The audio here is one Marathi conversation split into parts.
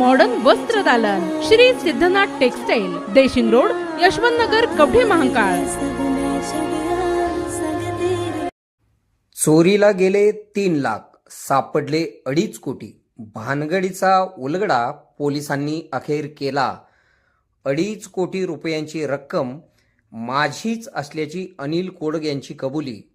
मॉडर्न वस्त्र दालन. Shri Siddhanath textile Deshing road Yashwant Nagar Kavathe Mahakal. चोरीला गेले तीन लाख सापडले अडीच कोटी. भानगडीचा उलगडा पोलिसांनी अखेर केला. अडीच कोटी रुपयांची रक्कम माझीच असल्याची अनिल कोडग यांची कबुली.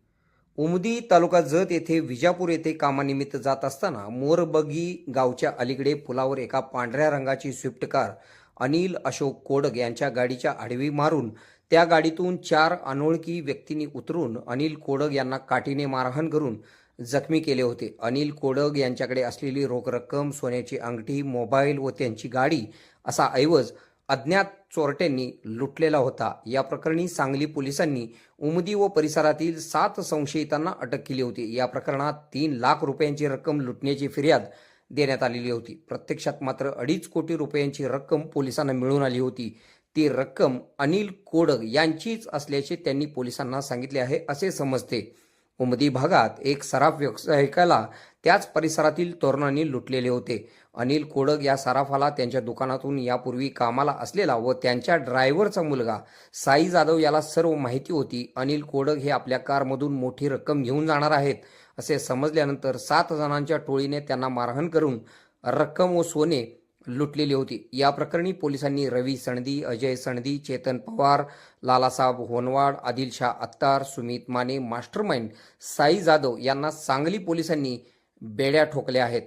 उमदी तालुका जत येथे विजापूर येथे कामानिमित्त जात असताना मोरबगी गावच्या अलीकडे पुलावर एका पांढऱ्या रंगाची स्विफ्ट कार अनिल अशोक कोडग यांच्या गाडीच्या आडवी मारून त्या गाडीतून चार अनोळखी व्यक्तींनी उतरून अनिल कोडग यांना काठीने मारहाण करून जखमी केले होते. अनिल कोडग यांच्याकडे असलेली रोख रक्कम सोन्याची अंगठी मोबाईल व त्यांची गाडी असा ऐवज अज्ञात चोरट्यांनी लुटलेला होता. या प्रकरणी सांगली पोलिसांनी उमदी व परिसरातील सात संशयितांना अटक केली होती. या प्रकरणात तीन लाख रुपयांची रक्कम लुटण्याची फिर्याद देण्यात आलेली होती. प्रत्यक्षात मात्र अडीच कोटी रुपयांची रक्कम पोलिसांना मिळून आली होती. ती रक्कम अनिल कोडग यांचीच असल्याचे त्यांनी पोलिसांना सांगितले आहे असे समजते. उमदी भागात एक सराफ व्यावसायिकाला त्याच परिसरातील तरुणांनी लुटलेले होते. अनिल कोडग या सराफाला त्यांच्या दुकानातून यापूर्वी कामाला असलेला व त्यांच्या ड्रायव्हरचा मुलगा साई जाधव याला सर्व माहिती होती. अनिल कोडग हे आपल्या कारमधून मोठी रक्कम घेऊन जाणार आहेत असे समजल्यानंतर सात जणांच्या टोळीने त्यांना मारहाण करून रक्कम व सोने लुटलेली होती. या प्रकरणी पोलिसांनी रवी सणदी अजय सणदी चेतन पवार लालासाहेब होनवाड आदिलशाह अत्तार सुमित माने मास्टरमाइंड साई जाधव यांना सांगली पोलिसांनी बेड्या ठोकल्या आहेत.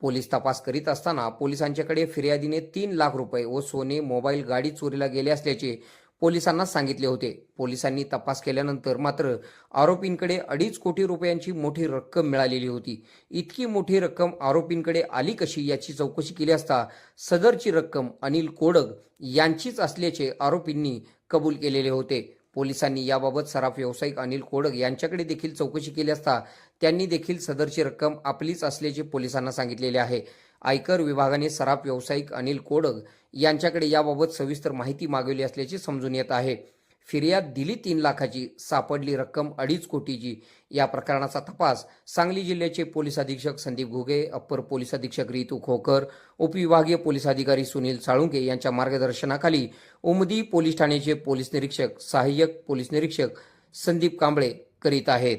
पोलीस तपास करीत असताना पोलिसांच्याकडे फिर्यादीने तीन लाख रुपये व सोने मोबाईल गाडी चोरीला गेले असल्याचे पोलिसांना सांगितले होते. पोलिसांनी तपास केल्यानंतर मात्र आरोपींकडे अडीच कोटी रुपयांची मोठी रक्कम मिळालेली होती. इतकी मोठी रक्कम आरोपींकडे आली कशी याची चौकशी केली असता सदरची रक्कम अनिल कोडग यांचीच असल्याचे आरोपींनी कबूल केलेले होते. पोलिसांनी याबाबत सराफ व्यावसायिक अनिल कोडग यांच्याकडे देखील चौकशी केली असता त्यांनी देखील सदरची रक्कम आपलीच असल्याचे पोलिसांना सांगितलेले आहे. आयकर विभागाने सराफ व्यावसायिक अनिल कोडग यांच्याकडे याबाबत सविस्तर माहिती मागवली असल्याचे समजून येत आहे. फिर्याद दिली तीन लाखाची सापडली रक्कम अडीच कोटीची. या प्रकरणाचा तपास सांगली जिल्ह्याचे पोलीस अधीक्षक संदीप घुगे अप्पर पोलीस अधीक्षक रितू खोकर उपविभागीय पोलीस अधिकारी सुनील साळुंके यांच्या मार्गदर्शनाखाली उमदी पोलीस ठाण्याचे पोलीस निरीक्षक सहाय्यक पोलीस निरीक्षक संदीप कांबळे करीत आहेत.